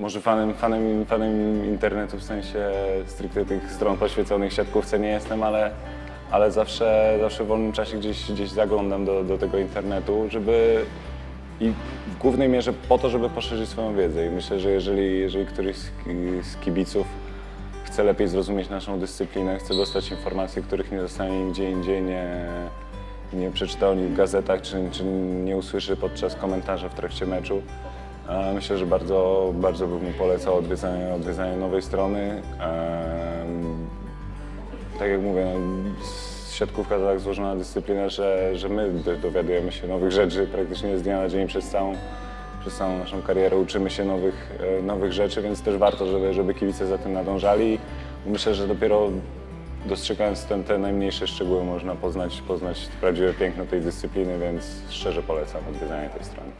Może fanem, fanem, fanem internetu w sensie stricte tych stron poświęconych siatkówce nie jestem, ale, ale zawsze, zawsze w wolnym czasie gdzieś, gdzieś zaglądam do, do tego internetu, żeby i w głównej mierze po to, żeby poszerzyć swoją wiedzę. I myślę, że jeżeli, jeżeli któryś z, ki- z kibiców chce lepiej zrozumieć naszą dyscyplinę, chce dostać informacje, których nie dostanie nigdzie indziej, nie, nie przeczyta o nich w gazetach, czy, czy nie usłyszy podczas komentarza w trakcie meczu. E, Myślę, że bardzo, bardzo bym mu polecał odwiedzanie, odwiedzanie nowej strony. Tak jak mówię, no, siatkówka to tak złożona dyscyplina, że, że my do- dowiadujemy się nowych rzeczy praktycznie z dnia na dzień przez całą, przez całą naszą karierę. Uczymy się nowych, e, nowych rzeczy, więc też warto, żeby, żeby kibice za tym nadążali. Myślę, że dopiero dostrzegając ten, te najmniejsze szczegóły można poznać, poznać prawdziwe piękno tej dyscypliny, więc szczerze polecam odwiedzanie tej strony.